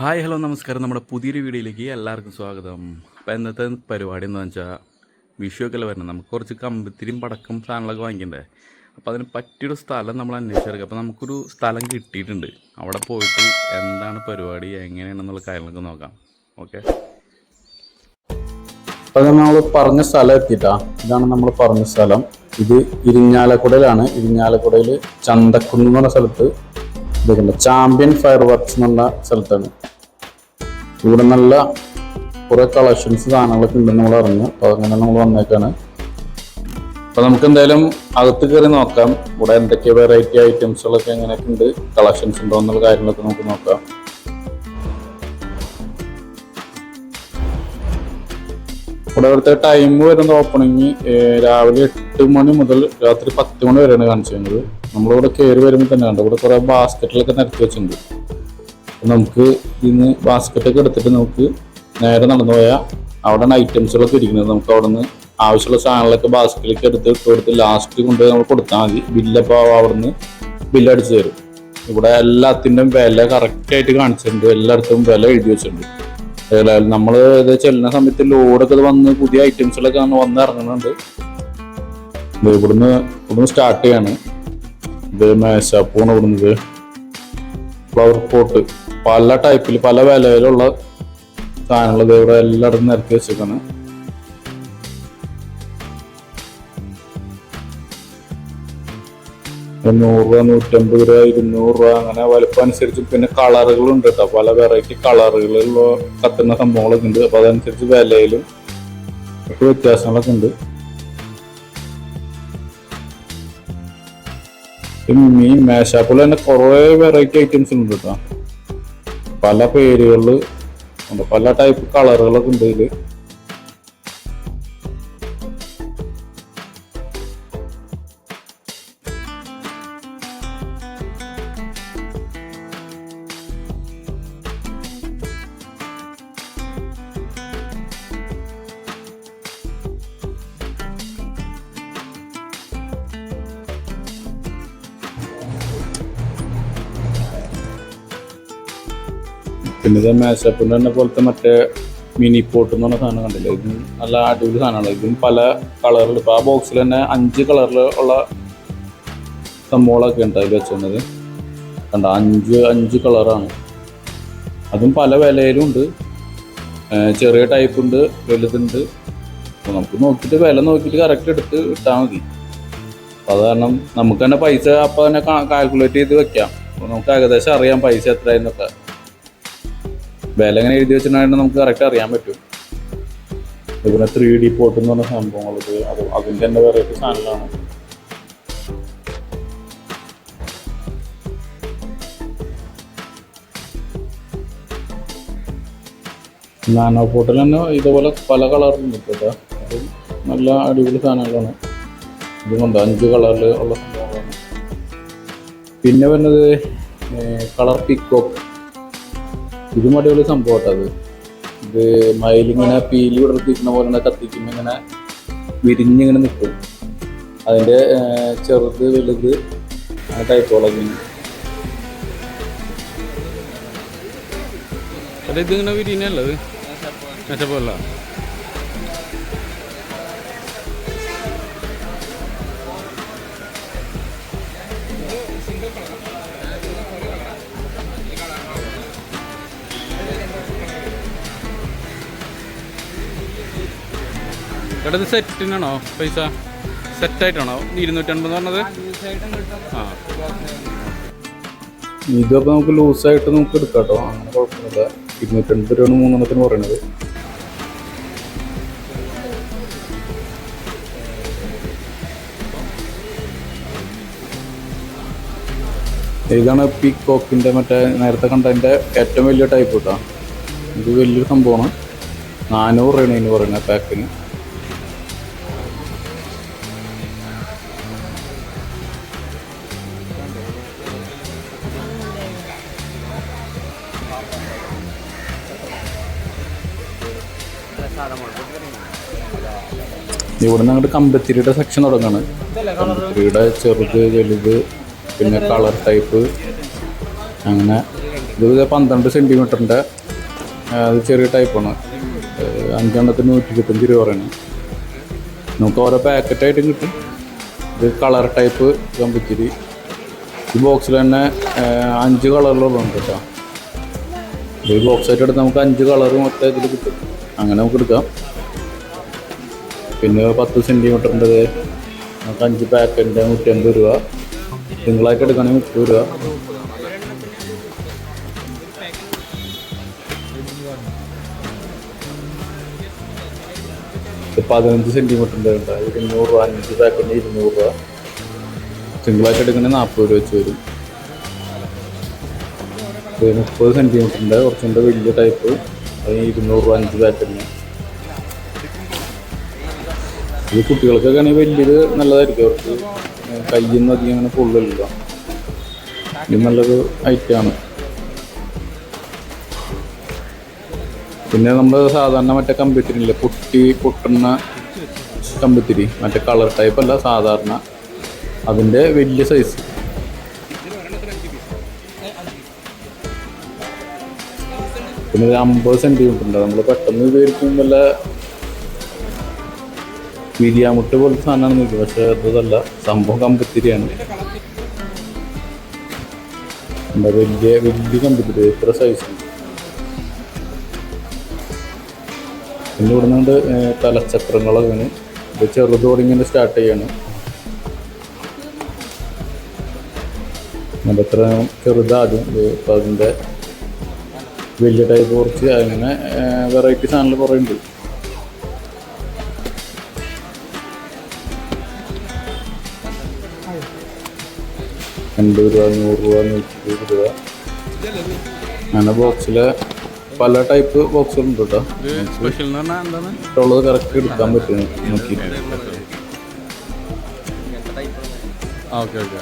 Hi hello നമസ്കാരം. നമ്മുടെ പുതിയൊരു വീഡിയോയിലേക്ക് എല്ലാവർക്കും സ്വാഗതം. അപ്പോൾ ഇന്നത്തെ പരിപാടി എന്ന് വെച്ചാൽ വിഷു ഒക്കെ അല്ലേ വരണം നമുക്ക് കുറച്ച് കമ്പത്തിരിയും പടക്കം സാധനങ്ങളൊക്കെ വാങ്ങിക്കണ്ടേ? അപ്പോൾ അതിന് പറ്റിയൊരു സ്ഥലം നമ്മൾ അന്വേഷിച്ചെടുക്കുക അപ്പോൾ നമുക്കൊരു സ്ഥലം കിട്ടിയിട്ടുണ്ട്. അവിടെ പോയിട്ട് എന്താണ് പരിപാടി എങ്ങനെയാണെന്നുള്ള കാര്യങ്ങളൊക്കെ നോക്കാം. ഓക്കെ? അപ്പോൾ നമ്മൾ പറഞ്ഞ സ്ഥലം എത്തിയിട്ടാ. ഇതാണ് നമ്മൾ പറഞ്ഞ സ്ഥലം. ഇത് ഇരിഞ്ഞാലക്കുടയിലാണ്. ഇരിഞ്ഞാലക്കുടയിൽ ചന്തക്കുന്ന് പറഞ്ഞ സ്ഥലത്ത് ഇതൊക്കെ ചാമ്പ്യൻ ഫയർ വർക്ക്സ് എന്നുള്ള സ്ഥലത്താണ്. ഇവിടെ നല്ല കുറെ കളക്ഷൻസ് സാധനങ്ങളൊക്കെ ഉണ്ടെന്ന് നമ്മൾ അറിഞ്ഞു അപ്പോൾ അങ്ങനെ നമ്മൾ വന്നേക്കാണ്. അപ്പോൾ നമുക്ക് എന്തായാലും അകത്ത് കയറി നോക്കാം. ഇവിടെ എന്തൊക്കെ വെറൈറ്റി ഐറ്റംസുകളൊക്കെ എങ്ങനെയൊക്കെ ഉണ്ട് കളക്ഷൻസ് ഉണ്ടോ എന്നുള്ള കാര്യങ്ങളൊക്കെ നമുക്ക് നോക്കാം. ഇവിടെ ഇവിടുത്തെ ടൈം വരുന്ന ഓപ്പണിങ് രാവിലെ എട്ട് മണി മുതൽ രാത്രി പത്ത് മണി വരെയാണ് കാണിച്ചിരുന്നത് നമ്മളിവിടെ കയറി വരുമ്പോൾ തന്നെ കണ്ടു? ഇവിടെ കുറേ ബാസ്ക്കറ്റിലൊക്കെ നിരത്തി വെച്ചിട്ടുണ്ട്. നമുക്ക് ഇന്ന് ബാസ്ക്കറ്റൊക്കെ എടുത്തിട്ട് നമുക്ക് നേരെ നടന്നു പോയാൽ അവിടെ ഐറ്റംസുകളൊക്കെ ഇരിക്കുന്നത്. നമുക്ക് അവിടെ നിന്ന് ആവശ്യമുള്ള സാധനങ്ങളൊക്കെ ബാസ്ക്കറ്റിലേക്ക് എടുത്ത് ഇട്ട് കൊടുത്ത് ലാസ്റ്റ് കൊണ്ട് നമ്മൾ കൊടുത്താൽ മതി. ബില്ലപ്പോൾ അവിടെ നിന്ന് ബില്ലടിച്ച് തരും. ഇവിടെ എല്ലാത്തിന്റെയും വില കറക്റ്റായിട്ട് കാണിച്ചിട്ടുണ്ട്. എല്ലായിടത്തും വില എഴുതി വെച്ചിട്ടുണ്ട്. ഏതായാലും നമ്മൾ ഇത് ചെല്ലുന്ന സമയത്ത് ലോഡൊക്കെ വന്ന് പുതിയ ഐറ്റംസുകളൊക്കെ വന്ന് ഇറങ്ങുന്നുണ്ട്. ഇവിടുന്ന് ഇവിടുന്ന് സ്റ്റാർട്ട് ചെയ്യാണ്. ഇത് മേശപ്പൂണ് ഇവിടുന്നത് ഫ്ലവർ പോട്ട് പല ടൈപ്പിൽ പല വിലയിലുള്ള സാധനങ്ങൾ ഇവിടെ എല്ലായിടത്തും നിരത്തി വെച്ചേക്കാണ്. നൂറ് രൂപ നൂറ്റമ്പത് രൂപ ഇരുന്നൂറ് രൂപ അങ്ങനെ വലുപ്പം അനുസരിച്ച് പിന്നെ കളറുകളുണ്ട് കേട്ടോ പല വെറൈറ്റി കളറുകളിലുള്ള കത്തുന്ന സംഭവങ്ങളൊക്കെ ഉണ്ട്. അപ്പൊ അതനുസരിച്ച് വിലയിലും ഒക്കെ വ്യത്യാസങ്ങളൊക്കെ ഉണ്ട്. ഈ മേശാപ്പിൽ തന്നെ കുറേ വെറൈറ്റി ഐറ്റംസ് ഉണ്ട് കേട്ടോ പല പേരുകളിൽ പല ടൈപ്പ് കളറുകളൊക്കെ ഉണ്ട് ഇതിൽ. പിന്നെ ഇത് മേശപ്പിന്റെ തന്നെ പോലത്തെ മറ്റേ മിനി പോട്ട് എന്ന് പറഞ്ഞ സാധനം കണ്ടില്ല? ഇതും നല്ല അടിപൊളി സാധനമാണ്. ഇതും പല കളറിൽ ഇപ്പോൾ ആ ബോക്സിൽ തന്നെ അഞ്ച് കളറിൽ ഉള്ള സംഭവങ്ങളൊക്കെ ഉണ്ട് അതിൽ വെച്ചിരുന്നത്. കണ്ട? അഞ്ച് അഞ്ച് കളറാണ് അതും പല വിലയിലും ഉണ്ട്. ചെറിയ ടൈപ്പ് ഉണ്ട് വലുതുണ്ട്. അപ്പോൾ നമുക്ക് നോക്കിയിട്ട് വില നോക്കിയിട്ട് കറക്റ്റ് എടുത്ത് ഇട്ടാൽ മതി. അപ്പോൾ അത് കാരണം നമുക്ക് തന്നെ പൈസ അപ്പോൾ തന്നെ കാൽക്കുലേറ്റ് ചെയ്ത് വെക്കാം. അപ്പോൾ നമുക്ക് ഏകദേശം അറിയാം പൈസ എത്രയെന്നൊക്കെ. വില എങ്ങനെ എഴുതി വെച്ചിട്ടുണ്ടെങ്കിൽ നമുക്ക് കറക്റ്റ് അറിയാൻ പറ്റും. പിന്നെ ത്രീ ഡി പോട്ട് എന്ന് പറഞ്ഞ സംഭവങ്ങളൊക്കെ അത് അതിന്റെ തന്നെ വെറൈറ്റി സാധനങ്ങളാണ്. നാനോ പോട്ടിൽ തന്നെ ഇതുപോലെ പല കളറിലുണ്ട് കിട്ടാ. അതും നല്ല അടിപൊളി സാധനങ്ങളാണ്. ഇതുകൊണ്ട് അഞ്ച് കളറിൽ ഉള്ള സംഭവങ്ങളാണ്. പിന്നെ വരുന്നത് കളർ പിക്കോക്ക് ഇതും അടിപൊളി സംഭവം അത്. ഇത് മയിലിങ്ങനെ പീലി വിടർത്തിക്കുന്ന പോലെ തന്നെ കത്തിക്കുമ്പോൾ ഇങ്ങനെ വിരിഞ്ഞിങ്ങനെ നിൽക്കും അതിന്റെ ചെറുത് വലുത് ആ ടൈപ്പോളി അതെ അല്ല ഇതിങ്ങനെ വിരിഞ്ഞല്ലത് മെച്ചപ്പല്ല എടാ ഇത് സെറ്റിനാണോ പൈസ? സെറ്റായിട്ടാണോ? ഇരുന്നൂറ്റൻപത് പറഞ്ഞത്? ആ. ഇതൊക്കെ നമുക്ക് ലൂസായിട്ട് നമുക്ക് എടുക്കാട്ടോ കേട്ടോ. അങ്ങനെ കുഴപ്പമൊന്നുമില്ല. ഇരുന്നൂറ്റൻപത് രൂപയാണ് മൂന്നെണ്ണത്തിന് പറയുന്നത് ഇതാണ് പീക്കോക്കിന്റെ മറ്റേ നേരത്തെ കണ്ടതിന്റെ ഏറ്റവും വലിയ ടൈപ്പ് കേട്ടോ ഇത് വലിയൊരു സംഭവമാണ്. നാനൂറ് രൂപയാണ് ഇതിന് പറയുന്നത് പാക്കിന് ഇവിടെ നിന്ന് അങ്ങോട്ട് കമ്പത്തിരിയുടെ സെക്ഷൻ തുടങ്ങാണ്. കമ്പത്തിരിയുടെ ചെറുത് വലുത് പിന്നെ കളർ ടൈപ്പ് അങ്ങനെ ഇത് പന്ത്രണ്ട് സെന്റിമീറ്ററിന്റെ അത് ചെറിയ ടൈപ്പാണ് അഞ്ചെണ്ണത്തിന് നൂറ്റി ഇരുപത്തഞ്ച് രൂപ പറയുന്നത് നമുക്ക് ഓരോ പാക്കറ്റായിട്ടും കിട്ടും. ഇത് കളർ ടൈപ്പ് കമ്പത്തിരി. ഈ ബോക്സിൽ തന്നെ അഞ്ച് കളറിലുള്ളതുണ്ട് കേട്ടോ. ഈ ബോക്സായിട്ട് എടുത്ത് നമുക്ക് അഞ്ച് കളർ മൊത്തം ഇതിൽ കിട്ടും. അങ്ങനെ നമുക്ക് എടുക്കാം. പിന്നെ പത്ത് സെന്റിമീറ്ററിന്റെത് നമുക്ക് അഞ്ച് പാക്കറ്റിന്റെ നൂറ്റമ്പത് രൂപ. സിംഗിളായിട്ട് എടുക്കുകയാണെങ്കിൽ മുപ്പത് രൂപ. പതിനഞ്ച് സെന്റിമീറ്ററിന്റെ ഉണ്ട് ഇരുന്നൂറ് രൂപ അഞ്ച് പാക്കറ്റിന് ഇരുന്നൂറ് രൂപ. സിംഗിളായിട്ട് എടുക്കണമെങ്കിൽ നാൽപ്പത് രൂപ വെച്ച് വരും. മുപ്പത് സെന്റിമീറ്ററിന്റെ കുറച്ചുകൂടെ വലിയ ടൈപ്പ് അതിന് ഇരുന്നൂറ് രൂപ അഞ്ച് പാക്കറ്റിന് ഇത് കുട്ടികൾക്കൊക്കെ ആണെങ്കിൽ വലിയത് നല്ലതായിരിക്കും. അവർക്ക് കയ്യിൽ നിന്ന് അധികം അങ്ങനെ കൊള്ളില്ല ഇത് നല്ലൊരു ഐറ്റമാണ് പിന്നെ നമ്മൾ സാധാരണ മറ്റേ കമ്പ്യൂട്ടറില്ലേ പൊട്ടി പൊട്ടുന്ന കമ്പ്യൂട്ടറി മറ്റേ കളർ ടൈപ്പ് അല്ല സാധാരണ. അതിന്റെ വലിയ സൈസ് പിന്നെ ഒരു അമ്പത് സെന്റിമീറ്റർ ഉണ്ട്. നമ്മൾ പെട്ടെന്ന് ഉപയോഗിക്കും വല്ല വിരിയാമുട്ട് പോലത്തെ സാധനമാണെന്ന് നോക്കി പക്ഷെ അതല്ല സംഭവം കമ്പത്തിരിയാണ്. എന്താ വലിയ വലിയ കമ്പത്തിരി എത്ര സൈസ് പിന്നെ ഇവിടെ നിന്നുണ്ട് തലച്ചക്രങ്ങളൊക്കെയാണ് ഇത് ചെറുതോടെ ഇങ്ങനെ സ്റ്റാർട്ട് ചെയ്യാണ്. അതത്ര ചെറുതാദ്യം ഇത് ഇപ്പം അതിന്റെ വലിയ ടൈപ്പ് കുറച്ച് അങ്ങനെ വെറൈറ്റി സാധനങ്ങൾ കുറേ ഉണ്ട്. എൺപത് രൂപ നൂറ് രൂപ നൂറ്റി ഇരുപത് രൂപ. അങ്ങനെ ബോക്സിൽ പല ടൈപ്പ് ബോക്സുകളുണ്ട് കേട്ടോ ഉള്ളത് ഇഷ്ടമുള്ളത് കറക്റ്റ് എടുക്കാൻ പറ്റും. നോക്കിയിട്ട്. ഓക്കെ ഓക്കെ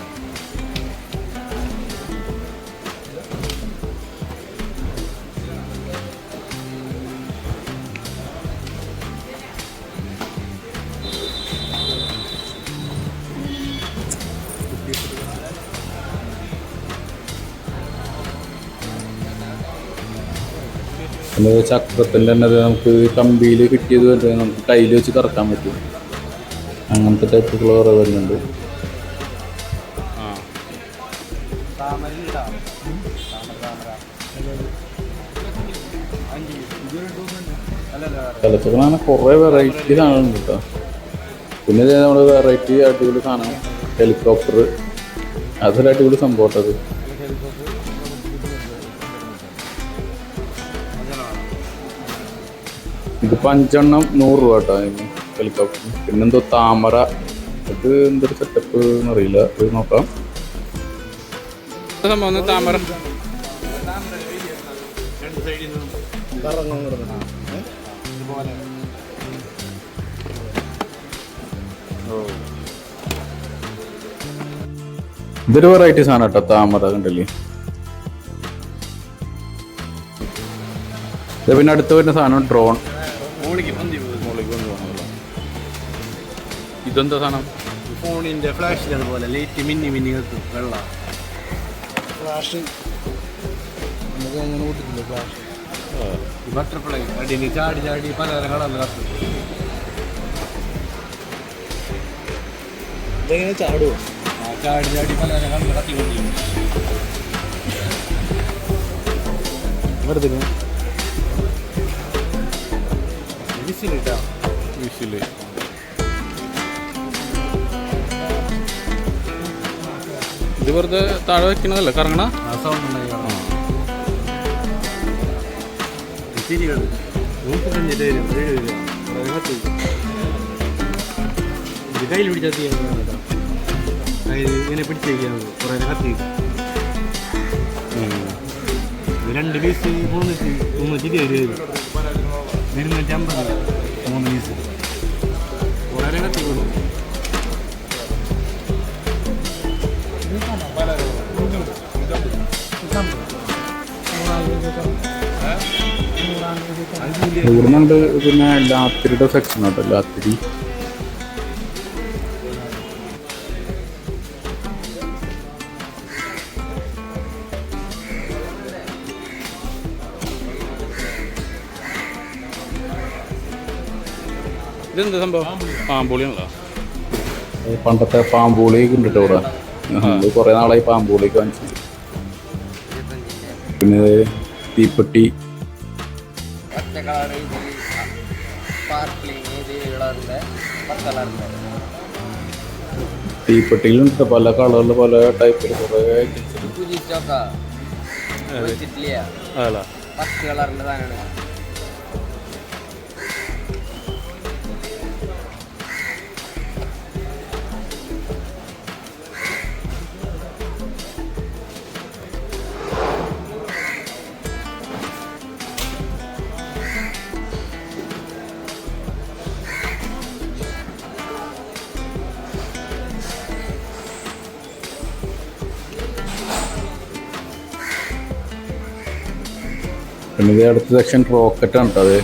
പിന്നെ ചക്രത്തിന്റെ തന്നെ നമുക്ക് കമ്പിയിൽ കിട്ടിയത് വരെ നമുക്ക് കയ്യിൽ വെച്ച് കറക്കാൻ പറ്റും. അങ്ങനത്തെ ടൈപ്പുകൾ കുറേ വരുന്നുണ്ട്. ചിലപ്പോഴാണ് കുറേ വെറൈറ്റി സാധനം കേട്ടോ പിന്നെ നമ്മൾ വെറൈറ്റി അടിപൊളി സാധനം ഹെലികോപ്റ്റർ അതൊരു അടിപൊളി സംഭവം കേട്ടോ ഇതിപ്പോൾ അഞ്ചെണ്ണം നൂറ് രൂപ കേട്ടോ ഹെലികോപ്റ്റർ പിന്നെന്തോ താമര. ഇത് എന്തൊരു സെറ്റപ്പ് എന്നറിയില്ല ഇത് നോക്കാം. സംഭവം? താമര. ഇതൊരു വെറൈറ്റി സാധനം കേട്ടോ താമര കണ്ടല്ലേ? പിന്നെ അടുത്ത് വരുന്ന സാധനം ഡ്രോൺ പോകണമല്ലോ ഇതെന്താ സാധനം? ഫോണിന്റെ ഫ്ലാഷ് അതുപോലെ ലൈറ്റ് മിന്നി മിന്നി കത്തും വെള്ള. ഫ്ലാഷ്. നമുക്ക് അങ്ങനെ കൂട്ടിട്ടില്ല ഫ്ലാഷ്. ബട്ടർഫ്ലൈ അടിയിൽ ചാടി ചാടി പല കളറിൽ കത്തും. ഇതെങ്ങനെ ആ ചാടി ചാടി പല കളറിൽ കത്തിക്കൊണ്ടിരിക്കും. വെറുതെ വിസിലിട്ടാ. വിഷിൽ ഇത് വെറുതെ താഴെ വെക്കണതല്ലേ? കറങ്ങണ? കയ്യിൽ പിടിച്ചാൽ ഇങ്ങനെ പിടിച്ചേക്കാൻ കുറേ കത്തി രണ്ട് പീസ് മൂന്ന് മൂന്ന് ചിരി രൂപ വരും ഇരുന്നൂറ്റി അമ്പത് മൂന്ന് പീസ് വളരെ ഇവിടെ നിന്നുണ്ട് പിന്നെ ലാത്തിരിയുടെ സെക്ഷൻ ഉണ്ടല്ലോ ലാത്തിരി ഇതെന്താ സംഭവം? പാമ്പുളിയാണല്ലോ. പണ്ടത്തെ പാമ്പൂളി ഉണ്ട് ഇവിടെ. കുറേ നാളായി പാമ്പൂളി വാങ്ങിച്ചു പിന്നെ തീപ്പെട്ടി. തീപ്പെട്ടിയിലുണ്ട് പല കളറിൽ പല ടൈപ്പിൽ കുറേ ഐറ്റംസ് പുതിയ സ്റ്റോക്കാ പത്ത് കളറിന്റെ സാധനമാണ്. പിന്നെ ഇത് അടുത്ത സെക്ഷൻ റോക്കറ്റ് ആണ് ട്ടോ അത്.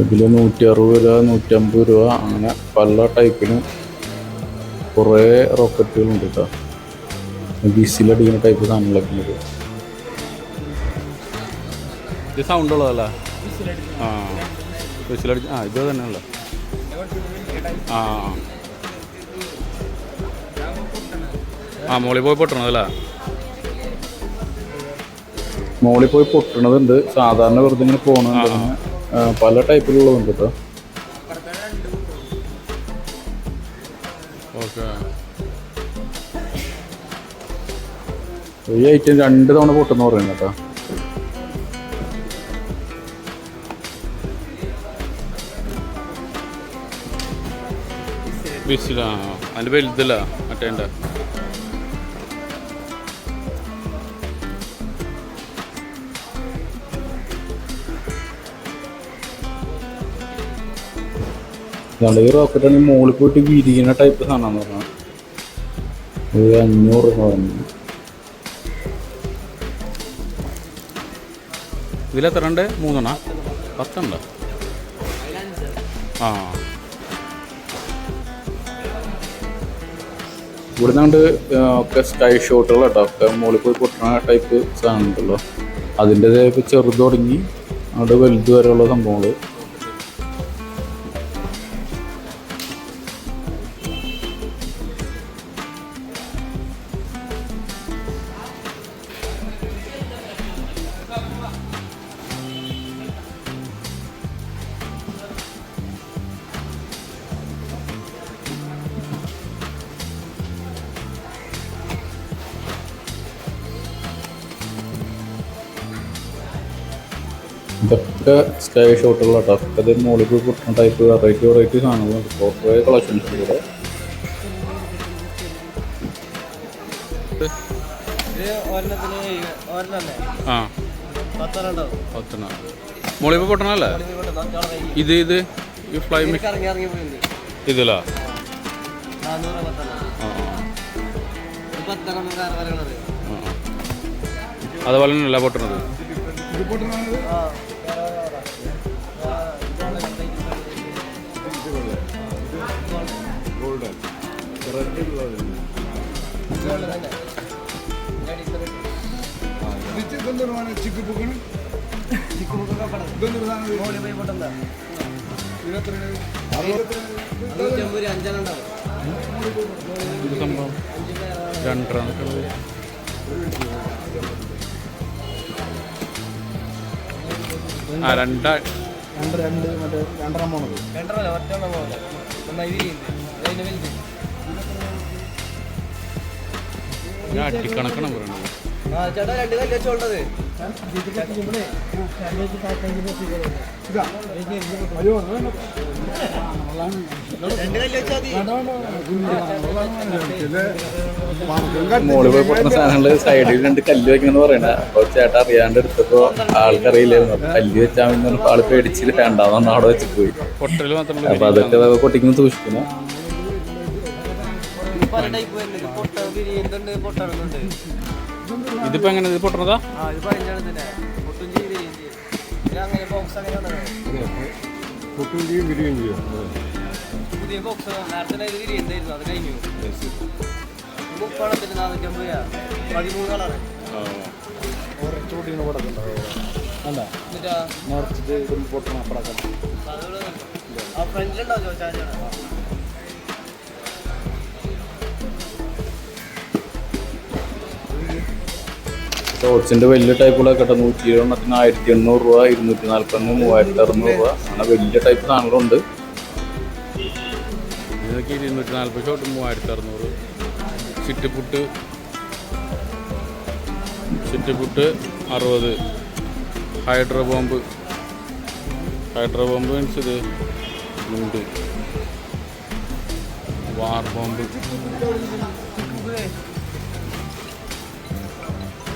ഇതിൽ നൂറ്റി അറുപത് രൂപ നൂറ്റമ്പത് രൂപ അങ്ങനെ പല ടൈപ്പിനും കുറേ റോക്കറ്റുകളുണ്ട് കേട്ടോ ബിസിലടിക്കുന്ന ടൈപ്പ് സാധനങ്ങളൊക്കെ ഉണ്ട്. ഇത് സൗണ്ട് ഉള്ളതല്ല? ആ വിസിലടിച്ച് ആ ഇത് തന്നെയല്ല? ആ ആ. മോളിൽ പോയി പൊട്ടണതല്ല മോളിൽ പോയി പൊട്ടണതുണ്ട്. സാധാരണ വെറുതെ ഇങ്ങനെ പോകണുണ്ട് പല ടൈപ്പിലുള്ളതുണ്ട് കേട്ടോ ഓക്കെ. ഈ ഐറ്റം രണ്ട് തവണ പൊട്ടുന്ന പറയുന്നു കേട്ടോ ആ അതിന്റെ വലുതല്ല മറ്റേണ്ട ഇതാണ് ഈ റോക്കറ്റ് ആണെങ്കിൽ മുകളിൽ പോയിട്ട് വിരിക്കുന്ന ടൈപ്പ് സാധനം പറഞ്ഞാൽ ഒരു അഞ്ഞൂറ് ഇതിലെത്ര ഉണ്ട്? മൂന്നെണ്ണ? പത്തുണ്ടോ ആ. ഇവിടെ നിന്നാണ്ട് ഒക്കെ സ്കൈ ഷോട്ടുകൾ കേട്ടോ. ഒക്കെ മുകളിൽ പോയി പൊട്ടുന്ന ടൈപ്പ് സാധനം ഉണ്ടല്ലോ. അതിന്റെ ഇപ്പോൾ ചെറുത് തുടങ്ങി അവിടെ വലുത് വരെയുള്ള സംഭവങ്ങൾ ഇതൊക്കെ ഷോട്ടുള്ള ഷോട്ടുകൾ കേട്ടോ ഒക്കെ ഇത് മുകളിൽ പോയി പൊട്ടുന്ന ടൈപ്പ് വെറൈറ്റി വെറൈറ്റി സാധനങ്ങളുണ്ട് കുറേ കളക്ഷൻസ് ഇവിടെ ഇത് ഒരെണ്ണത്തിന് ഒരെണ്ണല്ലേ? ആ. പത്തെണ്ണം പൊട്ടണല്ലേ? ഇത് ഇത്? ഈ ഫ്ലൈ ഇതിലാ? അതുപോലെ തന്നെയല്ല ആ, ഇത് മോളിൽ പോയി പൊട്ടുന്ന അഞ്ഞൂറ്റമ്പത് രൂപ അഞ്ചെണ്ണം ഉണ്ടാവും രണ്ടര ആ രണ്ട രണ്ട് രണ്ട് മറ്റേ രണ്ടര പോണത്. രണ്ടരല്ല ഒറ്റെണ്ണം പോലെ നന്നായി വിരിയുണ്ട് അതിന് വലുത് അട്ടിക്കണക്കാണ് പറയണത്. ചേട്ടാ രണ്ട് കല്ല് വെച്ചോണ്ടത് മുകളിൽ പോയി പൊട്ടുന്ന സാധനങ്ങൾ സൈഡിൽ രണ്ട് കല്ല് വെക്കണമെന്ന് പറയണ. അപ്പൊ ചേട്ടാ അറിയാണ്ട് എടുത്തപ്പോ ആൾക്കറിയില്ലായിരുന്നു. അപ്പൊ കല്ല് വെച്ചാൽ ആൾ പേടിച്ചിട്ട് വേണ്ടാന്ന് അവിടെ വെച്ച് പോയി. അപ്പൊ മാത്രമല്ല അതൊക്കെ പൊട്ടിക്കുന്നു സൂക്ഷിക്കണം. പല ടൈപ്പ് വരുന്നുണ്ട് പൊട്ട വിരിയുന്നുണ്ട് പൊട്ടണുന്നുണ്ട്? ഇതിപ്പോ എങ്ങനെ ഇത് പൊട്ടണതാ? ആ ഇത് പതിനഞ്ചാണ് തന്നെ പൊട്ടും ചെയ്ത് വിരിയും ചെയ്യും. പിന്നെ അങ്ങനെ ബോക്സ് അങ്ങനെ ഉണ്ടല്ലോ പൊട്ടുകയും ചെയ്യും വിരിയുകയും ചെയ്യും? പുതിയ ബോക്സ് നേരത്തെ ഇത് വിരിയുണ്ടായിരുന്നു അത് കഴിഞ്ഞു. ബുക്ക് പണത്തിന് നാനൂറ്റമ്പത് രൂപ. പതിമൂന്ന് കളറ് ഓറഞ്ച് പൊടിക്കുന്ന പടക്കം അല്ല എന്നിട്ടാ? നിറച്ചിട്ട് ഇതൊന്ന് പൊട്ടണ പടക്കം ആ ചോദിച്ചാൽ ഷോർട്സിന്റെ വലിയ ടൈപ്പുകളൊക്കെ കേട്ടോ. നൂറ്റി എഴുപത്തിന് ആയിരത്തി എണ്ണൂറ് രൂപ ഇരുന്നൂറ്റി നാൽപ്പത്തൊന്ന് മൂവായിരത്തി അറുന്നൂറ് രൂപ. അങ്ങനെ വലിയ ടൈപ്പ് സാധനങ്ങളുണ്ട്. ഇരുന്നൂറ്റി നാൽപ്പത് ഷോട്ട് മൂവായിരത്തി അറുന്നൂറ്. ചിറ്റുപുട്ട്. ചിറ്റുപുട്ട് അറുപത്. Hydro bomb. Hydro bomb means ഇത് ഉണ്ട് war bomb.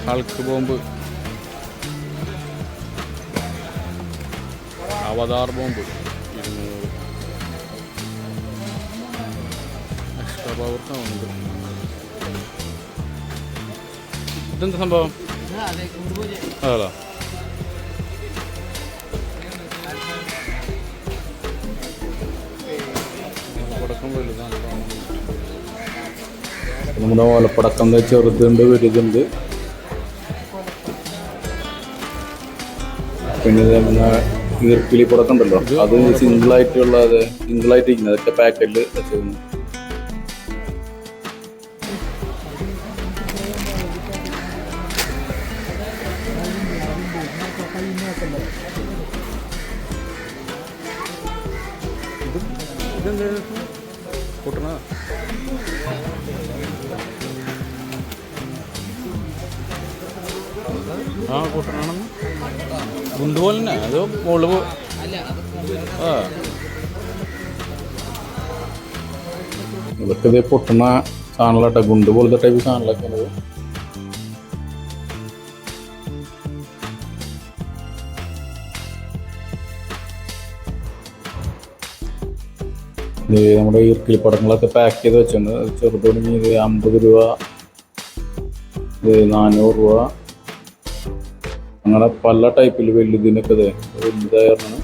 Hulk bomb. Avatar bomb. ഇരുന്നൂറ്. എക്സ്ട്രാ പവർ ഉണ്ട്. ഇതെന്താ സംഭവം? അതെ നമ്മുടെ ഓലപ്പടക്കം ചെറുതുണ്ട് വലുതുണ്ട്. പിന്നെ ഇത് നമ്മുടെ ഈർക്കിലി പടക്കം അത് സിംഗിൾ ആയിട്ടുള്ള അത് സിംഗിൾ ആയിട്ട് ഇരിക്കുന്നത് അതൊക്കെ പാക്കറ്റിൽ വെച്ചിരുന്നു ഇതൊക്കെ ഇതേ പൊട്ടുന്ന സാധനങ്ങളാട്ടെ ഗുണ്ട് പോലത്തെ ടൈപ്പ് സാധനങ്ങളൊക്കെ ഉണ്ട് നമ്മുടെ ഈർക്കിൽ പടങ്ങളൊക്കെ പാക്ക് ചെയ്ത് വെച്ചിട്ടുണ്ട്. ചെറുതുടങ്ങി ഇത് അമ്പത് രൂപ. ഇത് നാനൂറ് രൂപ. അങ്ങനെ പല ടൈപ്പിൽ വലുതിനൊക്കെ ഇത്. വലുതായിരുന്നു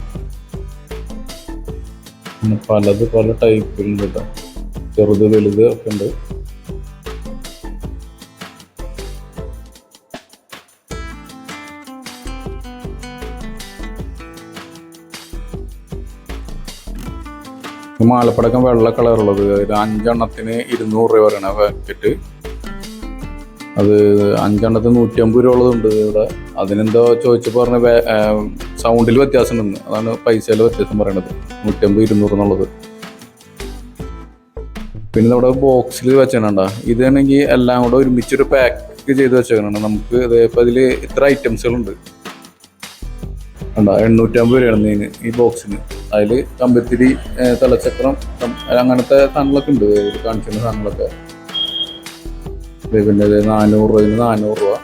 പിന്നെ പലത് പല ടൈപ്പിലുണ്ട് കേട്ടോ ചെറുത് വലുത് ഒക്കെ ഉണ്ട്. മാലപ്പടക്കം വെള്ള കളറുള്ളത് ഇത് അഞ്ചെണ്ണത്തിന് ഇരുന്നൂറ് രൂപ പറയണ പാക്കറ്റ് അത് അഞ്ചെണ്ണത്തിന് നൂറ്റമ്പത് രൂപ ഉള്ളതുണ്ട് ഇവിടെ. അതിനെന്തോ ചോദിച്ചപ്പോൾ പറഞ്ഞ സൗണ്ടിൽ വ്യത്യാസം ഉണ്ട് അതാണ് പൈസയിൽ വ്യത്യാസം പറയണത്. നൂറ്റമ്പത് ഇരുന്നൂറ് എന്നുള്ളത്. പിന്നെ നമ്മുടെ ബോക്സിൽ വെച്ചാണ്ട ഇതാണെങ്കിൽ എല്ലാം കൂടെ ഒരുമിച്ചൊരു പാക്ക് ചെയ്ത് വെച്ചേക്കണം നമുക്ക് ഇതേപ്പോൾ ഇതിൽ ഇത്ര ഐറ്റംസുകളുണ്ട് ഉണ്ടോ എണ്ണൂറ്റമ്പത് രൂപയാണ് ഇതിന് ഈ ബോക്സിന് അതിൽ കമ്പത്തിരി തലച്ചക്രം അങ്ങനത്തെ സാധനങ്ങളൊക്കെ ഉണ്ട്. കാണിച്ചിരുന്ന സാധനങ്ങളൊക്കെ. പിന്നെ നാനൂറ് രൂപ നാനൂറ് രൂപ.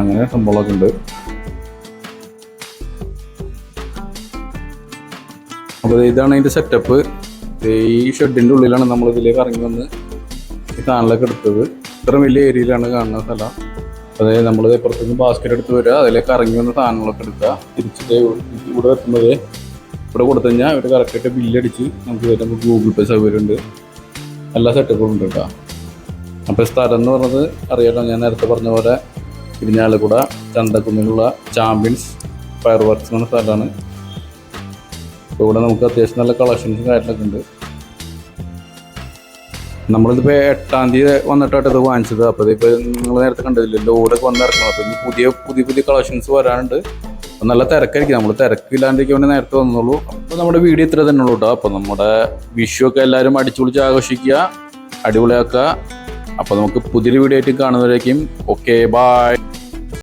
അങ്ങനെ സംഭവങ്ങളൊക്കെ ഉണ്ട്. അപ്പോൾ ഇതാണ് അതിന്റെ സെറ്റപ്പ് ഈ ഷെഡിന്റെ ഉള്ളിലാണ് നമ്മൾ ഇതിലേക്ക് ഇറങ്ങി വന്ന് ഈ സാധനങ്ങളൊക്കെ എടുത്തത്. ഇത്ര വലിയ ഏരിയയിലാണ് കാണുന്ന സ്ഥലം. അതായത് നമ്മൾ പുറത്തുനിന്ന് ബാസ്ക്കറ്റ് എടുത്ത് വരിക. അതിലേക്ക് ഇറങ്ങി വന്ന സാധനങ്ങളൊക്കെ എടുക്കുക. തിരിച്ചിട്ട് ഇവിടെ എത്തുന്നത് ഇവിടെ കൊടുത്തു കഴിഞ്ഞാൽ ഇവർ കറക്റ്റായിട്ട് ബില്ലടിച്ച് നമുക്ക് തരും നമുക്ക് ഗൂഗിൾ പേ സൗകര്യം ഉണ്ട് എല്ലാ സെറ്റപ്പും ഉണ്ട് കേട്ടോ. അപ്പോൾ സ്ഥലം എന്ന് പറഞ്ഞത് അറിയാലോ ഞാൻ നേരത്തെ പറഞ്ഞ പോലെ ഇരിഞ്ഞാലക്കുട ചന്തക്കുന്നിലുള്ള ചാമ്പ്യൻസ് ഫയർ വർക്ക്സ് എന്ന സ്ഥലമാണ്. അപ്പോൾ ഇവിടെ നമുക്ക് അത്യാവശ്യം നല്ല കളക്ഷൻസും കാര്യങ്ങളൊക്കെ ഉണ്ട്. നമ്മളിതിപ്പോൾ എട്ടാം തീയതി വന്നിട്ടാണ് ഇത് വാങ്ങിച്ചത്. അപ്പോൾ ഇതിപ്പോൾ നിങ്ങൾ നേരത്തെ കണ്ടതില്ല ലോഡൊക്കെ വന്നിറക്കണം അപ്പോൾ ഇനി പുതിയ പുതിയ പുതിയ കളക്ഷൻസ് വരാനുണ്ട്. അപ്പോൾ നല്ല തിരക്കായിരിക്കും. നമ്മൾ തിരക്കില്ലാണ്ടിരിക്കാൻ വേണ്ടി നേരത്തെ വന്നുള്ളൂ അപ്പോൾ നമ്മുടെ വീഡിയോ ഇത്ര തന്നെ ഉള്ളൂ കേട്ടോ അപ്പോൾ നമ്മുടെ വിഷു ഒക്കെ എല്ലാവരും അടിച്ചുപൊളിച്ച് ആഘോഷിക്കുക അടിപൊളിയാക്കുക. അപ്പോൾ നമുക്ക് പുതിയൊരു വീഡിയോ ആയിട്ട് കാണുന്നവരേക്കും ഓക്കെ ബായ്